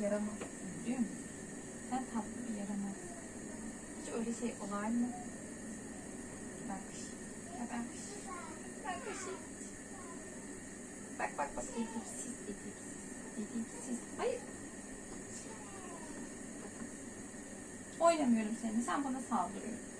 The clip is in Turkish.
Yaramazsın biliyor musun? Sen tatlı bir yaramazsın. Hiç öyle şey olay mı? Kış. Ya ben. Ben kış. Bak bak bak edipsiz edipsiz. Edipsiz. Hayır. Oynamıyorum seni. Sen bana saldırıyorsun.